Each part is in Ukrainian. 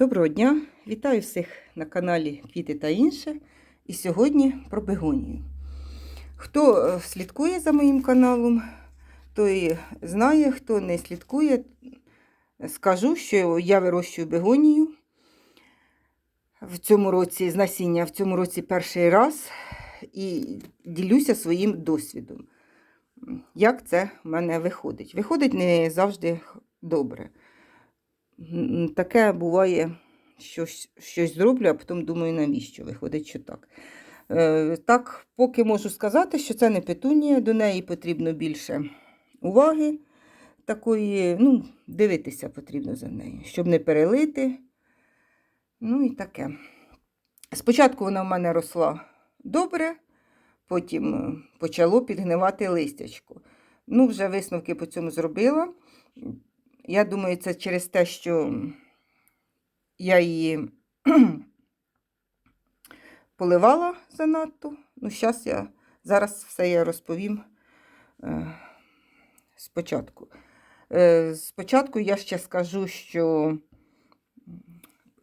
Доброго дня! Вітаю всіх на каналі Квіти та інше. І сьогодні про бегонію. Хто е, слідкує за моїм каналом, той знає, хто не слідкує, скажу, що я вирощую бегонію в цьому році з насіння, в цьому році перший раз і ділюся своїм досвідом. Як це в мене виходить? Виходить не завжди добре. Таке буває, щось, щось зроблю, а потім думаю, навіщо виходить, що так. Е, так, поки можу сказати, що це не петунія, до неї потрібно більше уваги. Такої, ну, дивитися потрібно за нею, щоб не перелити. Ну і таке. Спочатку вона в мене росла добре, потім е, почало підгнивати листячко. Ну, вже висновки по цьому зробила. Я думаю, це через те, що я її поливала занадто. Ну, зараз я зараз все я розповім е, спочатку. Е, спочатку я ще скажу, що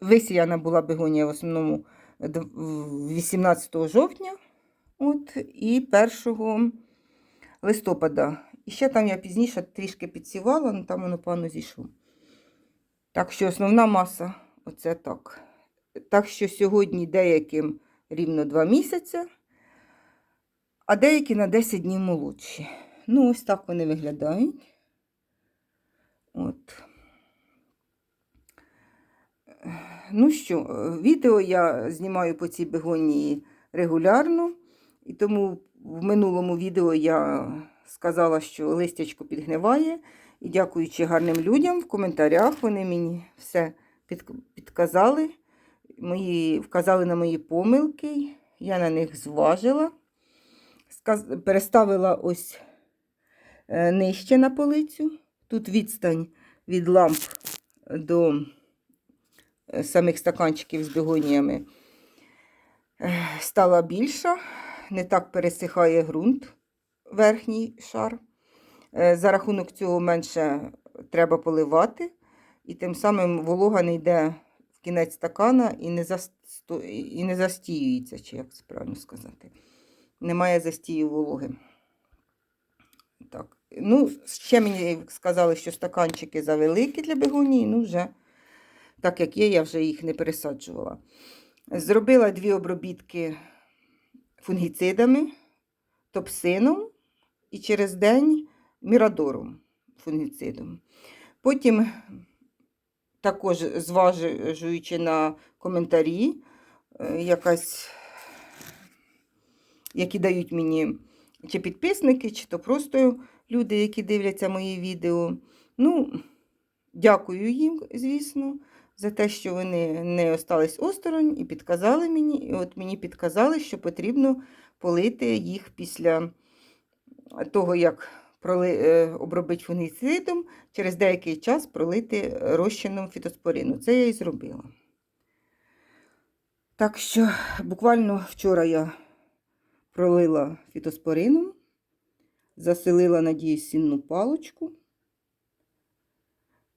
висіяна була бегонія в основному 18 жовтня от, і 1 листопада. І ще там я пізніше трішки підсівала, але там воно погано зійшло. Так що основна маса оце так. Так що сьогодні деяким рівно 2 місяці, а деякі на 10 днів молодші. Ну, ось так вони виглядають. От. Ну що, відео я знімаю по цій бегонії регулярно, і тому в минулому відео я сказала, що листячко підгниває. І дякуючи гарним людям в коментарях, вони мені все підказали, мої, вказали на мої помилки, я на них зважила, сказ, переставила ось е, нижче на полицю. Тут відстань від ламп до е, самих стаканчиків з бегоніями е, стала більша, не так пересихає ґрунт, верхній шар. Е, За рахунок цього менше треба поливати, і тим самим волога не йде в кінець стакана і не, засто... і не застіюється, чи як це правильно сказати. Немає застію вологи. Так. Ну, ще мені сказали, що стаканчики завеликі для бегонії, ну вже так як є, я вже їх не пересаджувала. Зробила дві обробітки фунгіцидами, топсином і через день мірадором фунгіцидом. Потім, також зважуючи на коментарі, е, якась, які дають мені чи підписники, чи то просто люди, які дивляться мої відео. Ну, дякую їм, звісно, за те, що вони не остались осторонь і підказали мені. І от мені підказали, що потрібно полити їх після того, як е, обробити фунгіцидом, через деякий час пролити розчином фітоспорину. Це я і зробила. Так що буквально вчора я пролила фітоспорином, заселила, надіюсь, сінну палочку.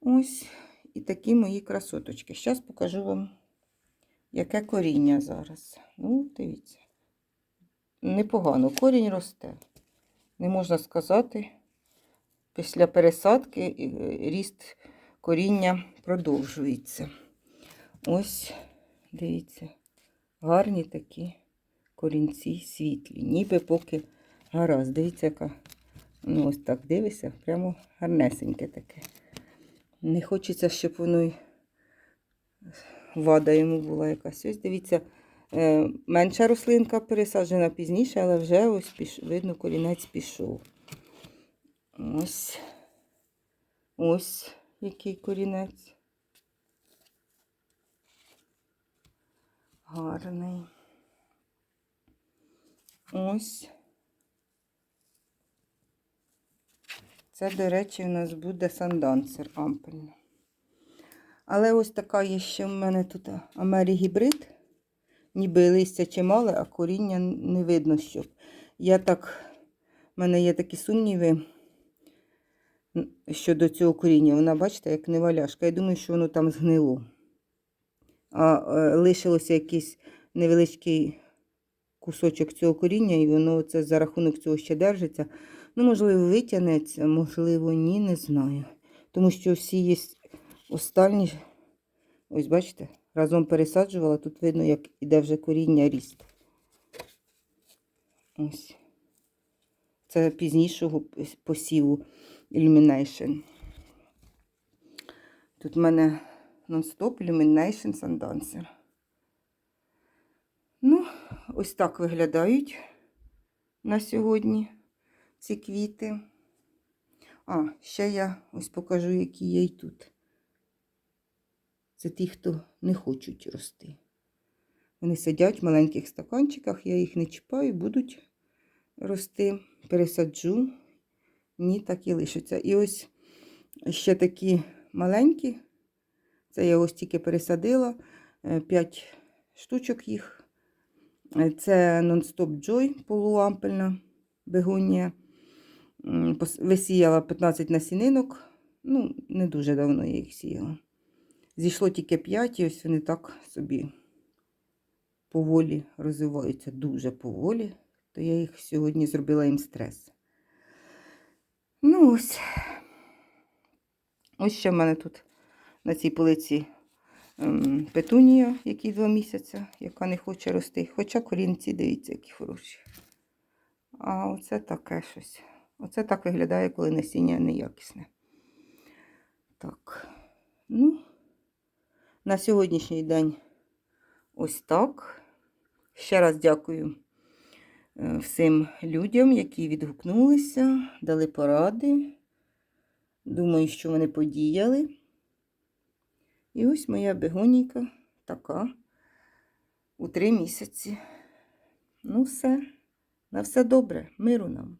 Ось і такі мої красоточки. Зараз покажу вам, яке коріння зараз. Ну, дивіться. Непогано, корінь росте. Не можна сказати, після пересадки е, ріст коріння продовжується. Ось, дивіться, гарні такі корінці світлі, ніби поки гаразд. Дивіться, яка. Ну, ось так дивися, прямо гарнесеньке таке. Не хочеться, щоб воно й вада йому була якась. Ось дивіться, менша рослинка пересаджена пізніше, але вже ось піш... видно, корінець пішов. Ось. Ось який корінець. Гарний. Ось. Це, до речі, у нас буде сандансер ампельний. Але ось така є ще в мене тут Амері-гібрид. Ніби листя чимале, а коріння не видно, щоб. Я так, в мене є такі сумніви щодо цього коріння. Вона, бачите, як неваляшка. Я думаю, що воно там згнило. а е, лишилося якийсь невеличкий кусочок цього коріння, і воно це за рахунок цього ще держиться. Ну, можливо, витягнеться, можливо, ні, не знаю. Тому що всі є останні, ось бачите, разом пересаджувала, тут видно, як іде вже коріння ріст. Ось. Це пізнішого посіву Illumination. Тут в мене Non-Stop Illumination Sundancer. Ну, ось так виглядають на сьогодні ці квіти. А, ще я ось покажу, які є й тут. Це ті, хто не хочуть рости. Вони сидять в маленьких стаканчиках, я їх не чіпаю, будуть рости, пересаджу, ні, так і лишаться. І ось ще такі маленькі. Це я ось тільки пересадила 5 штучок їх. Е, Це Non-Stop Joy полуампельна бегонія. Висіяла 15 насінинок. Ну, не дуже давно я їх сіяла. Зійшло тільки 5, і ось вони так собі поволі розвиваються, дуже поволі. То я їх сьогодні зробила їм стрес. Ну ось. Ось ще в мене тут на цій полиці ем, петунія, якій два місяці, яка не хоче рости. Хоча корінці, дивіться, які хороші. А оце таке щось. Оце так виглядає, коли насіння неякісне. Так. Ну, на сьогоднішній день ось так. Ще раз дякую е, всім людям, які відгукнулися, дали поради. Думаю, що вони подіяли. І ось моя бегонійка така у три місяці. Ну, все, на все добре, миру нам.